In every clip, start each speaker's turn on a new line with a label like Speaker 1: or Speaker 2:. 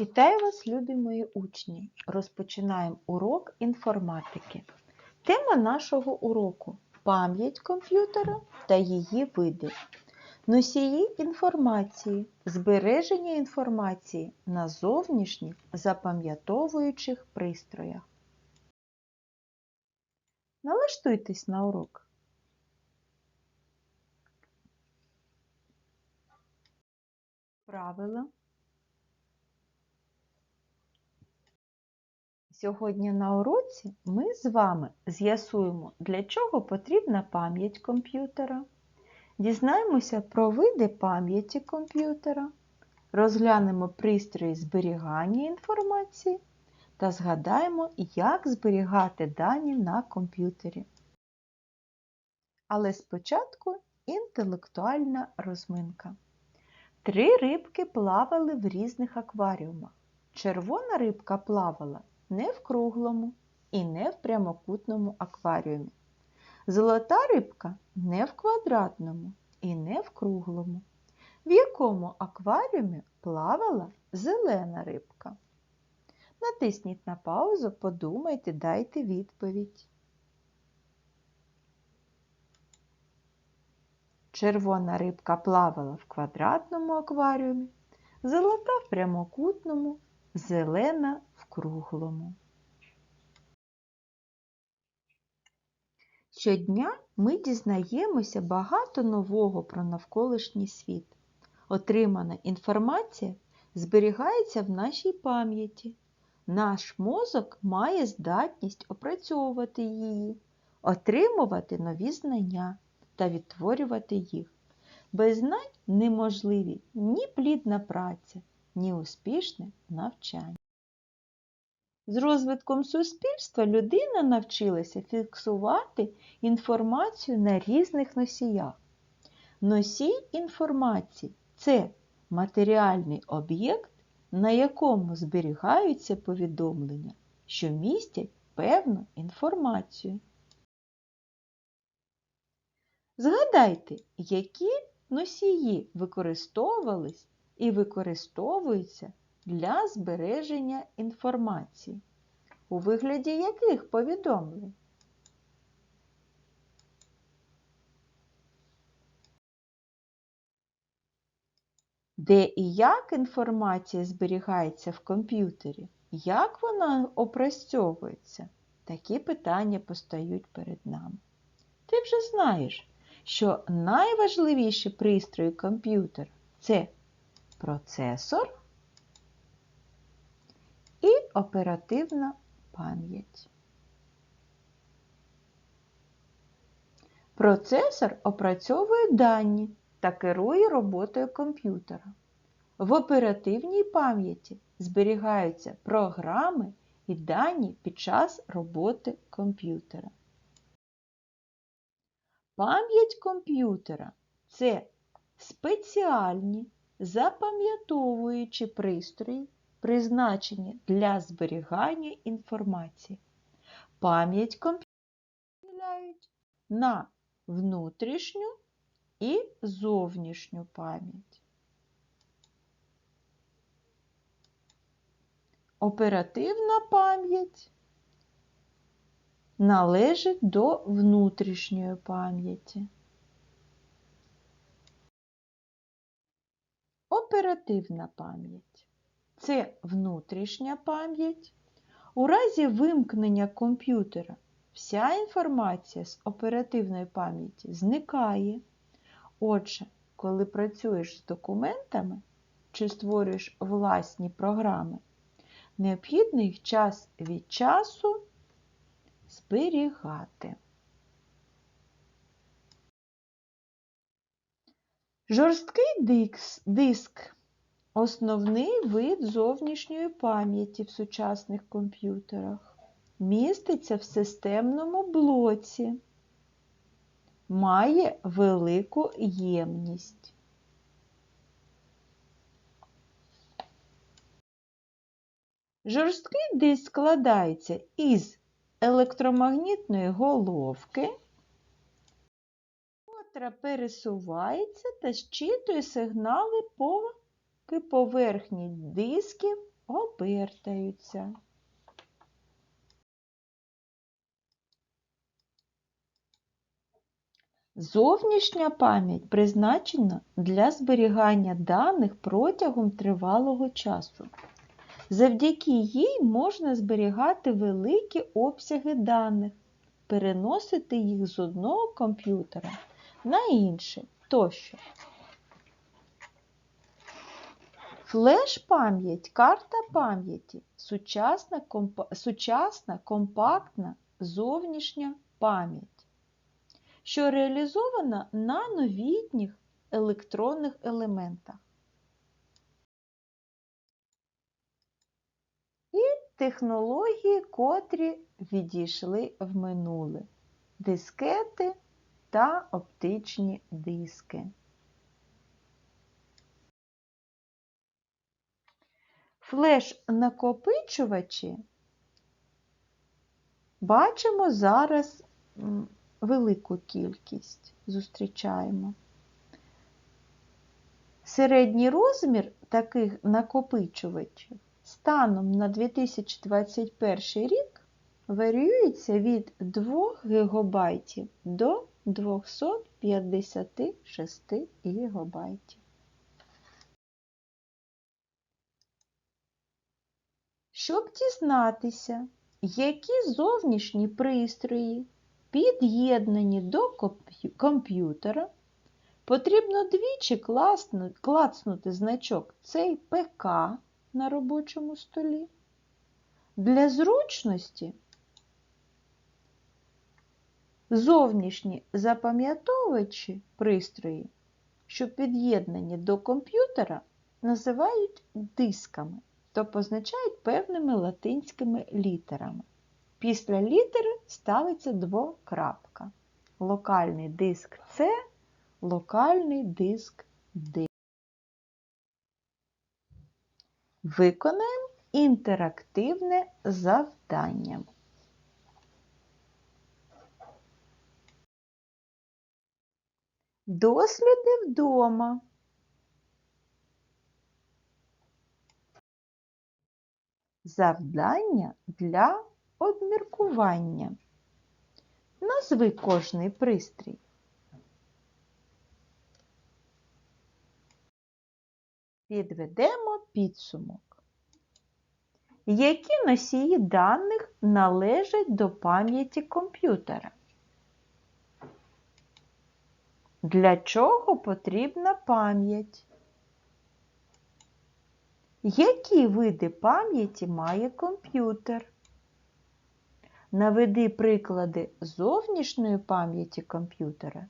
Speaker 1: Вітаю вас, любі мої учні! Розпочинаємо урок інформатики. Тема нашого уроку пам'ять комп'ютера та її види. Носії інформації, збереження інформації на зовнішніх запам'ятовуючих пристроях. Налаштуйтесь на урок. Правила. Сьогодні на уроці ми з вами з'ясуємо, для чого потрібна пам'ять комп'ютера. Дізнаємося про види пам'яті комп'ютера, розглянемо пристрої зберігання інформації та згадаємо, як зберігати дані на комп'ютері. Але спочатку інтелектуальна розминка. Три рибки плавали в різних акваріумах. Червона рибка плавала не в круглому і не в прямокутному акваріумі. Золота рибка не в квадратному і не в круглому. В якому акваріумі плавала зелена рибка? Натисніть на паузу, подумайте, дайте відповідь. Червона рибка плавала в квадратному акваріумі, золота в прямокутному, зелена в круглому. Щодня ми дізнаємося багато нового про навколишній світ. Отримана інформація зберігається в нашій пам'яті. Наш мозок має здатність опрацьовувати її, отримувати нові знання та відтворювати їх. Без знань неможливі ні плідна праця, ні успішне навчання. З розвитком суспільства людина навчилася фіксувати інформацію на різних носіях. Носій інформації це матеріальний об'єкт, на якому зберігаються повідомлення, що містять певну інформацію. Згадайте, які носії використовувались і використовуються для збереження інформації. У вигляді яких повідомлень? Де і як інформація зберігається в комп'ютері? Як вона опрацьовується? Такі питання постають перед нами. Ти вже знаєш, що найважливіші пристрої комп'ютера це процесор і оперативна пам'ять. Процесор опрацьовує дані та керує роботою комп'ютера. В оперативній пам'яті зберігаються програми і дані під час роботи комп'ютера. Пам'ять комп'ютера це спеціальні запам'ятовуючі пристрої, призначені для зберігання інформації. Пам'ять комп'ютера поділяють на внутрішню і зовнішню пам'ять. Оперативна пам'ять належить до внутрішньої пам'яті. Оперативна пам'ять це внутрішня пам'ять. У разі вимкнення комп'ютера вся інформація з оперативної пам'яті зникає. Отже, коли працюєш з документами чи створюєш власні програми, необхідно їх час від часу зберігати. Жорсткий диск основний вид зовнішньої пам'яті в сучасних комп'ютерах. Міститься в системному блоці, має велику ємність. Жорсткий диск складається із електромагнітної головки, котра пересувається та щитує сигнали, поки поверхні дисків обертаються. Зовнішня пам'ять призначена для зберігання даних протягом тривалого часу. Завдяки їй можна зберігати великі обсяги даних, переносити їх з одного комп'ютера на інший тощо. Флеш-пам'ять, карта пам'яті, сучасна, компа- сучасна компактна зовнішня пам'ять, що реалізована на новітніх електронних елементах. І технології, котрі відійшли в минуле. Дискети та оптичні диски. Флеш-накопичувачі бачимо зараз велику кількість зустрічаємо. Середній розмір таких накопичувачів станом на 2021 рік варіюється від 2 ГБ до 256 ГБ. Щоб дізнатися, які зовнішні пристрої під'єднані до комп'ютера, потрібно двічі клацнути значок цей ПК на робочому столі. Для зручності зовнішні запам'ятовувачі пристрої, що під'єднані до комп'ютера, називають дисками то позначають певними латинськими літерами. Після літери ставиться двокрапка. Локальний диск С, локальний диск Д. Виконаємо інтерактивне завдання. Досліди вдома. Завдання для обміркування. Назви кожний пристрій. Підведемо підсумок. Які носії даних належать до пам'яті комп'ютера? Для чого потрібна пам'ять? Які види пам'яті має комп'ютер? Наведи приклади зовнішньої пам'яті комп'ютера.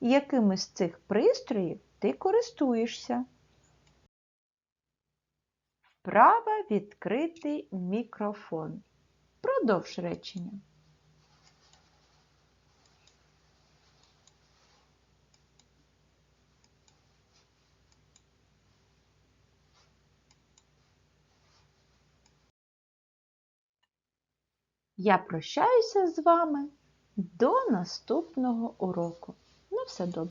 Speaker 1: Якими з цих пристроїв ти користуєшся? Вправа відкритий мікрофон. Продовж речення. Я прощаюся з вами до наступного уроку. На все добре.